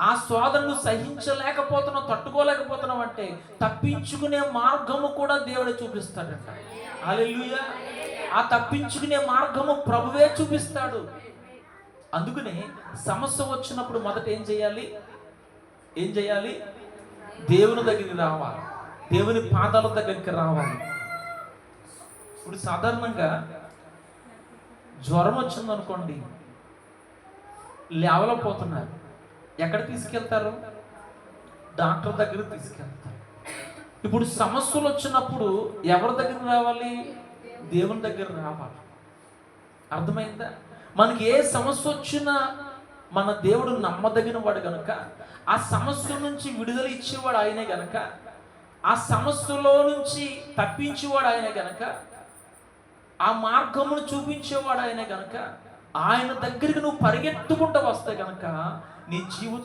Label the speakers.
Speaker 1: ఆ శోధనను సహించలేకపోతున్నావు తట్టుకోలేకపోతున్నావు అంటే తప్పించుకునే మార్గము కూడా దేవుడే చూపిస్తాడంట. అలెలుయ ఆ తప్పించుకునే మార్గము ప్రభువే చూపిస్తాడు. అందుకనే సమస్య వచ్చినప్పుడు మొదట ఏం చేయాలి? ఏం చేయాలి? దేవుని దగ్గరికి రావాలి. దేవుని పాదాల దగ్గరికి రావాలి. ఇప్పుడు సాధారణంగా జ్వరం వచ్చిందనుకోండి లేవలపోతున్నారు ఎక్కడ తీసుకెళ్తారు? డాక్టర్ దగ్గర తీసుకెళ్తారు. ఇప్పుడు సమస్యలు వచ్చినప్పుడు ఎవరి దగ్గర రావాలి? దేవుని దగ్గర రావాలి. అర్థమైందా? మనకి ఏ సమస్య వచ్చినా మన దేవుడు నమ్మదగిన వాడు కనుక ఆ సమస్య నుంచి విడుదల ఇచ్చేవాడు ఆయనే గనక ఆ సమస్యలో నుంచి తప్పించేవాడు ఆయనే గనక ఆ మార్గమును చూపించేవాడు ఆయనే గనక ఆయన దగ్గరికి నువ్వు పరిగెత్తుకుంటూ వస్తే గనక నీ జీవితం